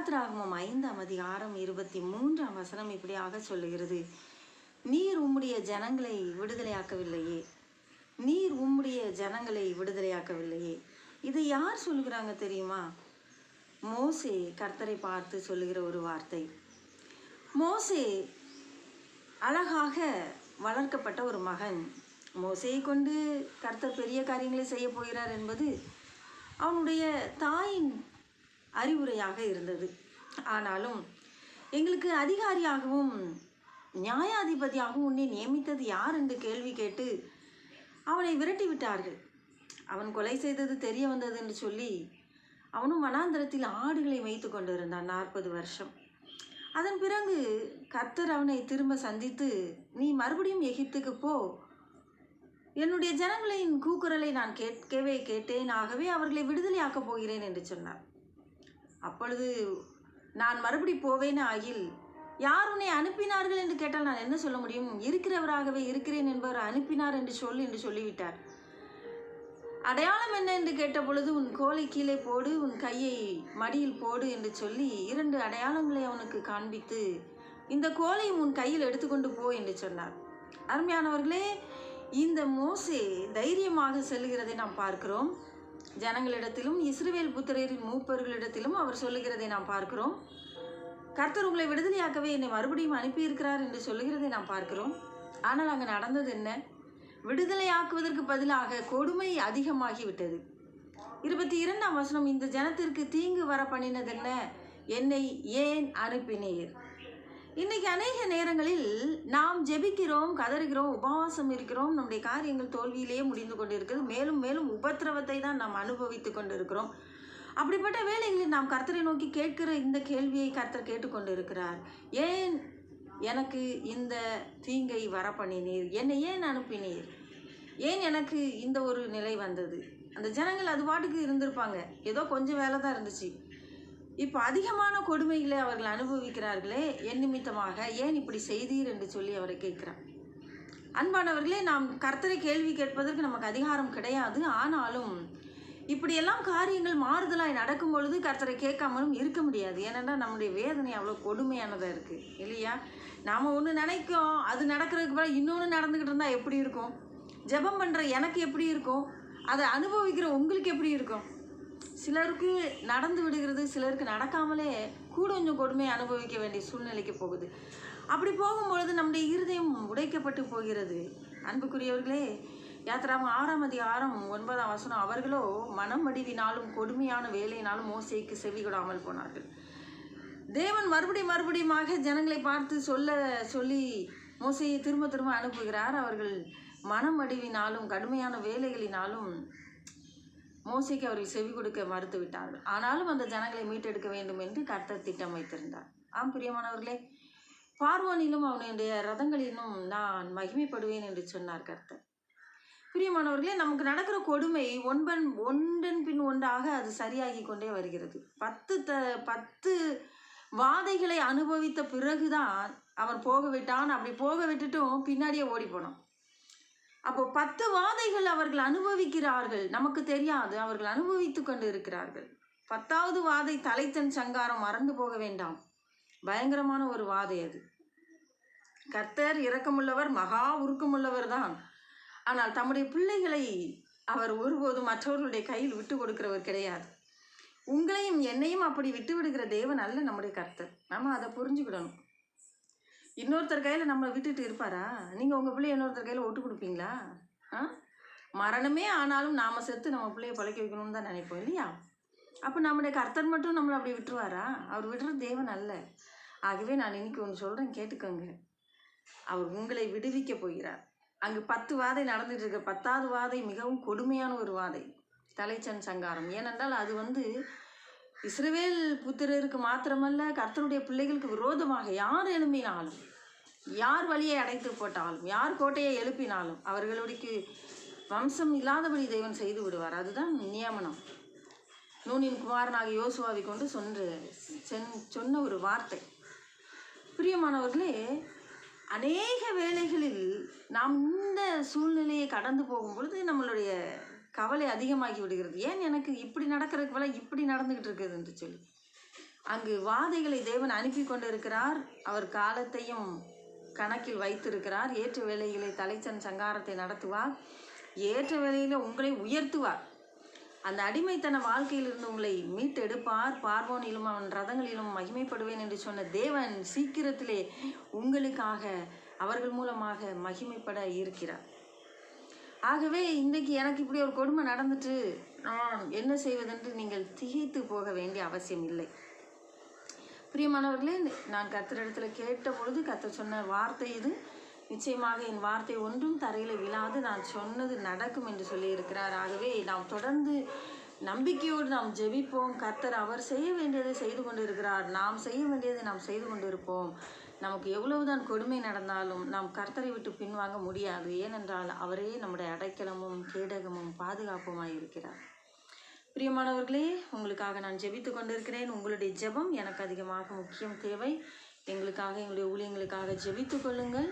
யாத்ராகமம் ஐந்தாம் அதிகாரம் இருபத்தி மூன்றாம் வசனம் இப்படியாக சொல்லுகிறது. நீர் உம்முடைய ஜனங்களை விடுதலையாக்கவில்லையே. நீர் உம்முடைய ஜனங்களை விடுதலையாக்கவில்லையே. இதை யார் சொல்லுகிறாங்க தெரியுமா? மோசே கர்த்தரை பார்த்து சொல்லுகிற ஒரு வார்த்தை. மோசே அழகாக வளர்க்கப்பட்ட ஒரு மகன். மோசையை கொண்டு கர்த்தர் பெரிய காரியங்களை செய்ய போகிறார் என்பது அவனுடைய தாயின் அறிவுரையாக இருந்தது. ஆனாலும் எங்களுக்கு அதிகாரியாகவும் நியாயாதிபதியாகவும் உன்னை நியமித்தது யார் என்று கேள்வி கேட்டு அவனை விரட்டி விட்டார்கள். அவன் கொலை செய்தது தெரிய வந்தது என்று சொல்லி அவனும் மனாந்திரத்தில் ஆடுகளை மேய்த்து கொண்டிருந்தான் நாற்பது வருஷம். அதன் பிறகு கர்த்தர் அவனை திரும்ப சந்தித்து நீ மறுபடியும் எகிப்துக்கு போ. என்னுடைய ஜனங்களின் கூக்குரலை நான் கேட்கவே கேட்டேன். ஆகவே அவர்களை விடுதலையாக்கப் போகிறேன் என்று சொன்னார். அப்பொழுது நான் மறுபடி போவேன் ஆகில் யார் உன்னை அனுப்பினார்கள் என்று கேட்டால் நான் என்ன சொல்ல முடியும்? இருக்கிறவராகவே இருக்கிறேன் என்பவர் அனுப்பினார் என்று சொல் என்று சொல்லிவிட்டார். அடையாளம் என்ன என்று கேட்ட பொழுது உன் கோலை கீழே போடு உன் கையை மடியில் போடு என்று சொல்லி இரண்டு அடையாளங்களை அவனுக்கு காண்பித்து இந்த கோலை உன் கையில் எடுத்துக்கொண்டு போ என்று சொன்னார். அருமையானவர்களே இந்த மோசே தைரியமாக செல்கிறதை நாம் பார்க்கிறோம். ஜனங்களிடத்திலும் இஸ்ரவேல் புத்திரரின் மூப்பர்களிடத்திலும் அவர் சொல்லுகிறதை நாம் பார்க்கிறோம். கர்த்தர் உங்களை விடுதலையாக்கவே என்னை மறுபடியும் அனுப்பியிருக்கிறார் என்று சொல்லுகிறதை நாம் பார்க்கிறோம். ஆனால் அங்கே நடந்தது என்ன? விடுதலையாக்குவதற்கு பதிலாக கொடுமை அதிகமாகிவிட்டது. இருபத்தி இரண்டாம் வசனம் இந்த ஜனத்திற்கு தீங்கு வர பண்ணினது என்ன என்னை ஏன் அனுப்பினீர்? இன்னைக்கு அநேக நேரங்களில் நாம் ஜெபிக்கிறோம் கதறுகிறோம் உபவாசம் இருக்கிறோம். நம்முடைய காரியங்கள் தோல்வியிலேயே முடிந்து கொண்டிருக்கிறது. மேலும் மேலும் உபத்திரவத்தை தான் நாம் அனுபவித்து கொண்டிருக்கிறோம். அப்படிப்பட்ட வேலைகளில் நாம் கர்த்தரை நோக்கி கேட்கிற இந்த கேள்வியை கர்த்தர் கேட்டுக்கொண்டு இருக்கிறார் ஏன் எனக்கு இந்த தீங்கை வர பண்ணினீர் என்னை ஏன் அனுப்பினீர்? ஏன் எனக்கு இந்த ஒரு நிலை வந்தது? அந்த ஜனங்கள் அது பாட்டுக்கு இருந்திருப்பாங்க. ஏதோ கொஞ்சம் வேலை தான் இருந்துச்சு. இப்போ அதிகமான கொடுமைகளை அவர்கள் அனுபவிக்கிறார்களே என் நிமித்தமாக. ஏன் இப்படி செய்தீர் என்று சொல்லி அவரை கேட்கிறார். அன்பானவர்களே நாம் கர்த்தரை கேள்வி கேட்பதற்கு நமக்கு அதிகாரம் கிடையாது. ஆனாலும் இப்படியெல்லாம் காரியங்கள் மாறுதலாய் நடக்கும் பொழுது கர்த்தரை கேட்காமலும் இருக்க முடியாது. ஏனென்றால் நம்முடைய வேதனை அவ்வளோ கொடுமையானதாக இருக்குது இல்லையா? நாம் ஒன்று நினைக்கோம் அது நடக்கிறதுக்கு பிறகு இன்னொன்று நடந்துக்கிட்டு இருந்தால் எப்படி இருக்கும்? ஜெபம் பண்ணுற எனக்கு எப்படி இருக்கும்? அதை அனுபவிக்கிற உங்களுக்கு எப்படி இருக்கும்? சிலருக்கு நடந்து விடுகிறது சிலருக்கு நடக்காமலே கூட கொஞ்சம் கொடுமை அனுபவிக்க வேண்டிய சூழ்நிலைக்கு போகுது. அப்படி போகும்பொழுது நம்முடைய இருதயம் உடைக்கப்பட்டு போகிறது. அன்புக்குரியவர்களே யாத்திராம ஆறாம் அதிகாரம் ஒன்பதாம் வசனம் அவர்களோ மனம் வடிவினாலும் கொடுமையான வேலையினாலும் மோசைக்கு செவி கொடாமல் போனார்கள். தேவன் மறுபடி மறுபடியுமாக ஜனங்களை பார்த்து சொல்ல சொல்லி மோசையை திரும்ப திரும்ப அனுப்புகிறார். அவர்கள் மனம் வடிவினாலும் கடுமையான வேலைகளினாலும் மோசைக்கு அவர்கள் செவி கொடுக்க மறுத்து விட்டார்கள். ஆனாலும் அந்த ஜனங்களை மீட்டெடுக்க வேண்டும் என்று கர்த்தர் திட்டம் வைத்திருந்தார் ஆம் பிரியமானவர்களே பார்வோனிலும் அவனுடைய ரதங்களிலும் நான் மகிமைப்படுவேன் என்று சொன்னார் கர்த்தர். பிரியமானவர்களே நமக்கு நடக்கிற கொடுமை ஒன்பன் ஒன்றன் பின் ஒன்றாக அது சரியாகி கொண்டே வருகிறது. பத்து த பத்து வாதைகளை அனுபவித்த பிறகுதான் அவன் போக விட்டான் அப்படி போக விட்டுட்டும் பின்னாடியே ஓடி போனான். அப்போ பத்து வாதைகள் அவர்கள் அனுபவிக்கிறார்கள். நமக்கு தெரியாது. அவர்கள் அனுபவித்து கொண்டு இருக்கிறார்கள் பத்தாவது வாதை தலைத்தன் சங்காரம் மறந்து போக வேண்டாம். பயங்கரமான ஒரு வாதை அது. கர்த்தர் இரக்கமுள்ளவர் மகா உருக்கமுள்ளவர் தான். ஆனால் தம்முடைய பிள்ளைகளை அவர் ஒருபோதும் மற்றவர்களுடைய கையில் விட்டு கொடுக்கிறவர் கிடையாது. உங்களையும் என்னையும் அப்படி விட்டு விடுகிற தேவன் அல்ல நம்முடைய கர்த்தர். நம்ம அதை புரிஞ்சுக்கிடணும். இன்னொருத்தர் கையில் நம்மளை விட்டுட்டு இருப்பாரா? நீங்கள் உங்கள் பிள்ளைய இன்னொருத்தர் கையில் விட்டு கொடுப்பீங்களா? ஆ? மரணமே ஆனாலும் நாம் செத்து நம்ம பிள்ளைய பழைக்க வைக்கணும்னு தான் நினைப்போம் இல்லையா? அப்போ நம்முடைய கர்த்தர் மட்டும் நம்மளை அப்படி விட்டுருவாரா? அவர் விடுற தேவன் அல்ல. ஆகவே நான் இன்னைக்கு ஒன்று சொல்கிறேன் கேட்டுக்கோங்க. அவர் உங்களை விடுவிக்க போகிறார். அங்கு பத்து வாதை நடந்துட்டு இருக்க. பத்தாவது வாதை மிகவும் கொடுமையான ஒரு வாதை. தலைச்சன் சங்காரம். ஏனென்றால் அது வந்து இஸ்ரவேல் புத்திரருக்கு மாத்திரமல்ல கர்த்தருடைய பிள்ளைகளுக்கு விரோதமாக யார் எழும்பினாலும் யார் வழியை அடைத்து போட்டாலும் யார் கோட்டையை எழுப்பினாலும் அவர்களுடைய வம்சம் இல்லாதபடி தெய்வன் செய்து விடுவார். அதுதான் நியமனம் நூனின் குமாரனாக யோசுவாவை கொண்டு சொன்று சென் சொன்ன ஒரு வார்த்தை. பிரியமானவர்களே அநேக வேலைகளில் நாம் இந்த சூழ்நிலையை கடந்து போகும் பொழுது நம்மளுடைய கவலை அதிகமாகி விடுகிறது. ஏன் எனக்கு இப்படி நடக்கிறதுக்கு போல இப்படி நடந்துக்கிட்டு இருக்குது என்று சொல்லி. அங்கு வாதைகளை தேவன் அனுப்பி கொண்டிருக்கிறார். அவர் காலத்தையும் கணக்கில் வைத்திருக்கிறார். ஏற்ற வேலைகளை தலைச்சன் சங்காரத்தை நடத்துவார். ஏற்ற வேலையில உங்களை உயர்த்துவார். அந்த அடிமைத்தன வாழ்க்கையிலிருந்து உங்களை மீட்டெடுப்பார். பார்வோனிலும் அவன் ரதங்களிலும் மகிமைப்படுவேன் என்று சொன்ன தேவன் சீக்கிரத்திலே உங்களுக்காக அவர்கள் மூலமாக மகிமைப்பட இருக்கிறார். ஆகவே இன்றைக்கு எனக்கு இப்படி ஒரு கொடுமை நடந்துட்டு நான் என்ன செய்வதென்று நீங்கள் திகைத்து போக வேண்டிய அவசியம் இல்லை. பிரியமானவர்களே நான் கர்த்தரிடத்துல கேட்ட பொழுது கர்த்தர் சொன்ன வார்த்தை இது. நிச்சயமாக என் வார்த்தை ஒன்றும் தரையில் விழாது. நான் சொன்னது நடக்கும் என்று சொல்லியிருக்கிறார். ஆகவே நாம் தொடர்ந்து நம்பிக்கையோடு நாம் ஜெபிப்போம். கர்த்தர் அவர் செய்ய வேண்டியதை செய்து கொண்டிருக்கிறார். நாம் செய்ய வேண்டியதை நாம் செய்து கொண்டிருப்போம். நமக்கு எவ்வளவுதான் கொடுமை நடந்தாலும் நாம் கர்த்தரை விட்டு பின்வாங்க முடியாது. ஏனென்றால் அவரே நம்முடைய அடைக்கலமும் கேடகமும் பாதுகாப்புமாய் இருக்கிறார். பிரியமானவர்களே உங்களுக்காக நான் ஜெபித்து கொண்டிருக்கிறேன். உங்களுடைய ஜெபம் எனக்கு அதிகமாக முக்கியம் தேவை. எங்களுக்காக எங்களுடைய ஊழியங்களுக்காக ஜெபித்து கொள்ளுங்கள்.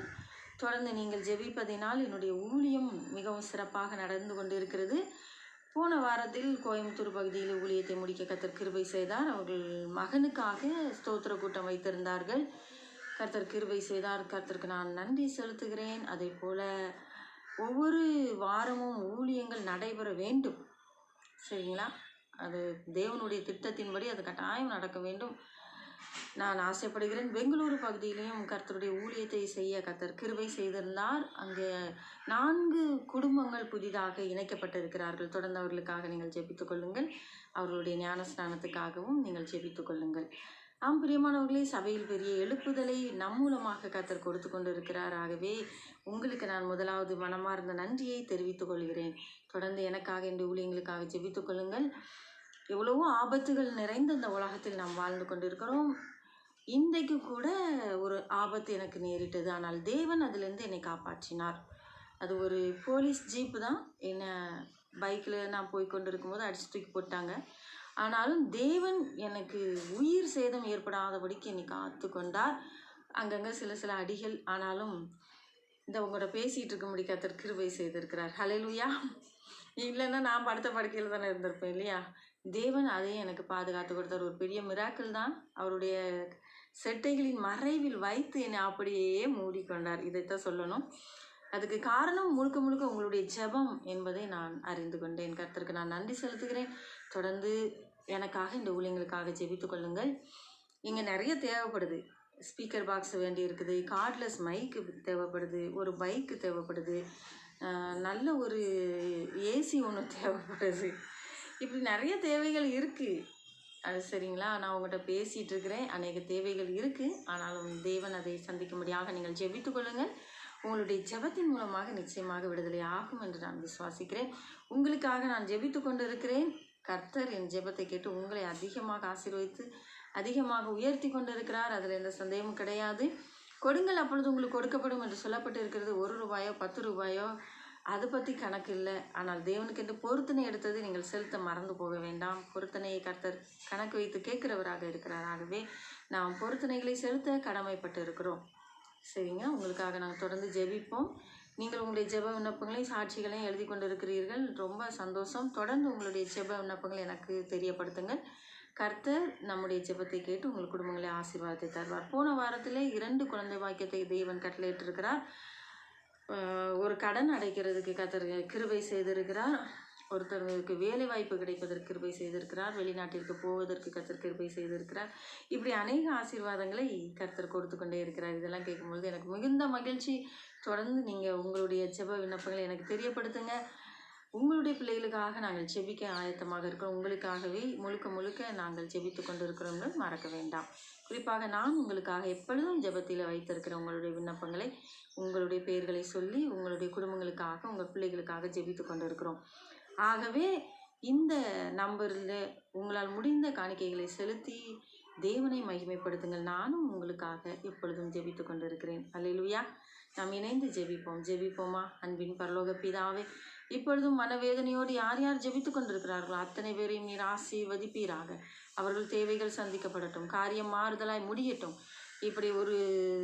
தொடர்ந்து நீங்கள் ஜெபிப்பதினால் என்னுடைய ஊழியம் மிகவும் சிறப்பாக நடந்து கொண்டிருக்கிறது. போன வாரத்தில் கோயம்புத்தூர் பகுதியில் ஊழியத்தை முடிக்க கர்த்தர் கிருபை செய்தார். அவர்கள் மகனுக்காக ஸ்தோத்திர கூட்டம் வைத்திருந்தார்கள். கர்த்தர் கிருபை செய்தார். கர்த்தருக்கு நான் நன்றி செலுத்துகிறேன். அதே போல் ஒவ்வொரு வாரமும் ஊழியங்கள் நடைபெற வேண்டும். சரிங்களா? அது தேவனுடைய திட்டத்தின்படி அது கட்டாயம் நடக்க வேண்டும். நான் ஆசைப்படுகிறேன். பெங்களூரு பகுதியிலையும் கர்த்தருடைய ஊழியத்தை செய்ய கர்த்தர் கிருபை செய்திருந்தார். அங்கே நான்கு குடும்பங்கள் புதிதாக இணைக்கப்பட்டிருக்கிறார்கள். தொடர்ந்து அவர்களுக்காக நீங்கள் ஜெபித்துக் கொள்ளுங்கள். அவர்களுடைய ஞானஸ்நானத்துக்காகவும் நீங்கள் ஜெபித்துக் கொள்ளுங்கள். ஆம் பிரியமானவர்களே சபையில் பெரிய எழுப்புதலை நம் மூலமாக கொடுத்து கொண்டிருக்கிறார். ஆகவே உங்களுக்கு நான் முதலாவது மனமார்ந்த நன்றியை தெரிவித்துக் கொள்கிறேன். தொடர்ந்து எனக்காக இந்த ஊழியங்களுக்காக ஜெபித்துக் கொள்ளுங்கள். எவ்வளவோ ஆபத்துகள் நிறைந்த இந்த உலகத்தில் நாம் வாழ்ந்து கொண்டிருக்கிறோம். இன்றைக்கு கூட ஒரு ஆபத்து எனக்கு நேரிட்டது. ஆனால் தேவன் அதிலிருந்து என்னை காப்பாற்றினார். அது ஒரு போலீஸ் ஜீப்பு தான். என்னை பைக்கில் நான் போய் கொண்டு இருக்கும்போது அடிச்சு தூக்கி போட்டாங்க. ஆனாலும் தேவன் எனக்கு உயிர் சேதம் ஏற்படாதபடிக்கு என்னை காத்து கொண்டார் அங்கங்கே சில சில அடிகள் ஆனாலும் இந்த உங்களோட பேசிகிட்டு இருக்க முடிய கிருபை செய்திருக்கிறார். ஹலெலுயா இல்லைன்னா நான் படுத்த படுக்கையில் தானே இருந்திருப்பேன் இல்லையா? தேவன் அதையும் எனக்கு பாதுகாத்து கொடுத்தார். ஒரு பெரிய மிராக்கள் தான். அவருடைய செட்டைகளின் மறைவில் வைத்து என்னை அப்படியே மூடிக்கொண்டார். இதைத்தான் சொல்லணும். அதுக்கு காரணம் முழுக்க முழுக்க உங்களுடைய ஜெபம் என்பதை நான் அறிந்து கொண்டேன். கருத்தருக்கு நான் நன்றி செலுத்துகிறேன். தொடர்ந்து எனக்காக இந்த ஊழியங்களுக்காக ஜெபித்து கொள்ளுங்கள். இங்கே நிறைய தேவைப்படுது. ஸ்பீக்கர் பாக்ஸ் வேண்டி இருக்குது கார்ட்லெஸ் மைக்கு தேவைப்படுது ஒரு பைக்கு தேவைப்படுது நல்ல ஒரு ஏசி ஒன்று தேவைப்படுது. இப்படி நிறைய தேவைகள் இருக்குது அது சரிங்களா? நான் உங்கள்கிட்ட பேசிகிட்டு இருக்கிறேன். அநேக தேவைகள் இருக்குது ஆனாலும் தேவன் அதை சந்திக்கும்படியாக நீங்கள் ஜெபித்து கொள்ளுங்கள். உங்களுடைய ஜெபத்தின் மூலமாக நிச்சயமாக விடுதலை ஆகும் என்று நான் விசுவாசிக்கிறேன். உங்களுக்காக நான் ஜெபித்து கொண்டு இருக்கிறேன் கர்த்தர் என் ஜெபத்தை கேட்டு உங்களை அதிகமாக ஆசீர்வதித்து அதிகமாக உயர்த்தி கொண்டிருக்கிறார். அதில் எந்த சந்தேகமும் கிடையாது. கொடுங்கள் அப்பொழுது உங்களுக்கு கொடுக்கப்படும் என்று சொல்லப்பட்டு இருக்கிறது. ஒரு ரூபாயோ பத்து ரூபாயோ அதை பற்றி கணக்கு இல்லை. ஆனால் தேவனுக்கென்று பொருத்தனை எடுத்தது நீங்கள் செலுத்த மறந்து போக வேண்டாம். பொருத்தனையை கர்த்தர் கணக்கு வைத்து கேட்கிறவராக இருக்கிறார். ஆகவே நாம் பொருத்தனைகளை செலுத்த கடமைப்பட்டு இருக்கிறோம் சரிங்க உங்களுக்காக நாங்கள் தொடர்ந்து ஜெபிப்போம். நீங்கள் உங்களுடைய ஜெப விண்ணப்பங்களை சாட்சிகளையும் எழுதி கொண்டு இருக்கிறீர்கள் ரொம்ப சந்தோஷம். தொடர்ந்து உங்களுடைய ஜெப விண்ணப்பங்களை எனக்கு தெரியப்படுத்துங்கள். கர்த்தர் நம்முடைய ஜெபத்தை கேட்டு உங்கள் குடும்பங்களை ஆசீர்வாதத்தை தருவார். போன வாரத்திலே இரண்டு குழந்தை வாக்கியத்தை தேவன் கட்டளையிட்டிருக்கிறார். ஒரு கடன் அடைக்கிறதுக்கு கத்தர் கிருபை செய்திருக்கிறார். ஒருத்தருக்கு வேலை வாய்ப்பு கிடைப்பதற்கு கிருபை செய்திருக்கிறார் வெளிநாட்டிற்கு போவதற்கு கத்தர் கிருபை செய்திருக்கிறார். இப்படி அநேக ஆசீர்வாதங்களை கர்த்தர் கொடுத்து கொண்டே இருக்கிறார். இதெல்லாம் கேட்கும்பொழுது எனக்கு மிகுந்த மகிழ்ச்சி. தொடர்ந்து நீங்கள் உங்களுடைய ஜெப விண்ணப்பங்களை எனக்கு தெரியப்படுத்துங்க. உங்களுடைய பிள்ளைகளுக்காக நாங்கள் ஜெபிக்க ஆயத்தமாக இருக்கிறோம். உங்களுக்காகவே முழுக்க முழுக்க நாங்கள் செபித்து கொண்டு மறக்க வேண்டாம். குறிப்பாக நான் உங்களுக்காக எப்பொழுதும் ஜெபத்தில் வைத்திருக்கிற உங்களுடைய விண்ணப்பங்களை உங்களுடைய பெயர்களை சொல்லி உங்களுடைய குடும்பங்களுக்காக உங்கள் பிள்ளைகளுக்காக ஜெபித்து கொண்டு இருக்கிறோம் ஆகவே இந்த நம்பரில் உங்களால் முடிந்த காணிக்கைகளை செலுத்தி தேவனை மகிமைப்படுத்துங்கள். நானும் உங்களுக்காக எப்பொழுதும் ஜெபித்து கொண்டிருக்கிறேன். அல்லேலூயா. நாம் இணைந்து ஜெபிப்போம். ஜெபிப்போமா? அன்பின் பரலோக பிதாவே இப்பொழுதும் மனவேதனையோடு யார் யார் ஜெபித்து கொண்டிருக்கிறார்களோ அத்தனை பேரையும் நீர் ஆசீர்வதிப்பீராக. அவர்கள் தேவைகள் சந்திக்கப்படட்டும். காரியம் மாறுதலாய் முடியட்டும். இப்படி ஒரு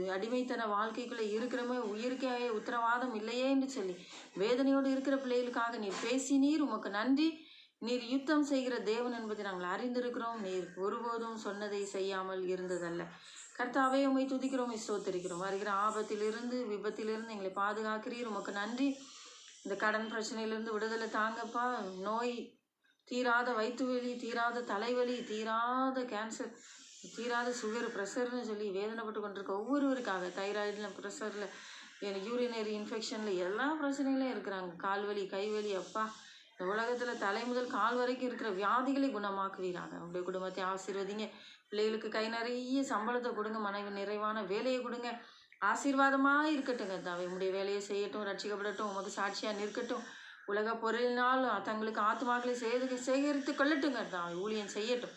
அடிமைத்தன வாழ்க்கைக்குள்ளே இருக்கிறமே உயிருக்கே உத்தரவாதம் இல்லையே என்று சொல்லி வேதனையோடு இருக்கிற பிள்ளைகளுக்காக நீர் பேசினீர் உமக்கு நன்றி. நீர் யுத்தம் செய்கிற தேவன் என்பதை நாங்கள் அறிந்திருக்கிறோம். நீர் ஒருபோதும் சொன்னதை செய்யாமல் இருந்ததல்ல. கர்த்தாவே உம்மை துதிக்கிறோம் உம்மை வருகிற ஆபத்திலிருந்து விபத்திலிருந்து எங்களை பாதுகாக்கிறீர். உமக்கு நன்றி. இந்த கடன் பிரச்சனையிலிருந்து விடுதலை தாங்கப்பா. நோய் தீராத வயிற்று வலி தீராத தலைவலி தீராத கேன்சர் தீராத சுகர் ப்ரெஷர்னு சொல்லி வேதனைப்பட்டு கொண்டிருக்க ஒவ்வொருவருக்காக தைராய்டில் ப்ரெஷரில் யூரினரி இன்ஃபெக்ஷனில் எல்லா பிரச்சனைகளும் இருக்கிறாங்க. கால்வலி கைவலி அப்பா இந்த உலகத்தில் தலை முதல் கால் வரைக்கும் இருக்கிற வியாதிகளை குணமாக்குவீராங்க உங்களுடைய குடும்பத்தை ஆசீர்வதிங்க. பிள்ளைகளுக்கு கை நிறைய சம்பளத்தை கொடுங்க. மனைவி நிறைவான வேலையை கொடுங்க. ஆசீர்வாதமாக இருக்கட்டுங்க. தாவே உங்களுடைய வேலையை செய்யட்டும் ரட்சிக்கப்படட்டும் உமக்கு சாட்சியாக நிற்கட்டும். உலக பொருளினாலும் தங்களுக்கு ஆத்மாக்களை சேது சேகரித்து கொள்ளட்டுங்க. தாவே ஊழியம் செய்யட்டும்.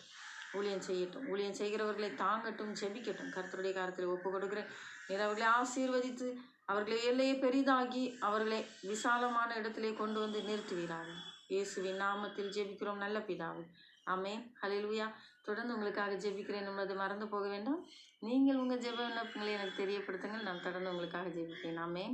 ஊழியம் செய்யட்டும். ஊழியம் செய்கிறவர்களை தாங்கட்டும் ஜெபிக்கட்டும் கருத்துடைய காலத்தில் ஒப்பு கொடுக்கிறேன் நீர் அவர்களை ஆசீர்வதித்து அவர்களை எல்லையை பெரிதாக்கி அவர்களை விசாலமான இடத்திலே கொண்டு வந்து நிறுத்துவீராக. இயேசுவின் நாமத்தில் ஜெபிக்கிறோம் நல்ல பிதாவே. ஆமே ஹலிலுயா தொடர்ந்து உங்களுக்காக ஜெபிக்கிறேன். என்பது மறந்து போக வேண்டாம். நீங்கள் உங்கள் ஜெப விண்ணப்பங்களை எனக்கு தெரியப்படுத்துங்கள். நான் தொடர்ந்து உங்களுக்காக ஜெபிக்கிறேன். ஆமே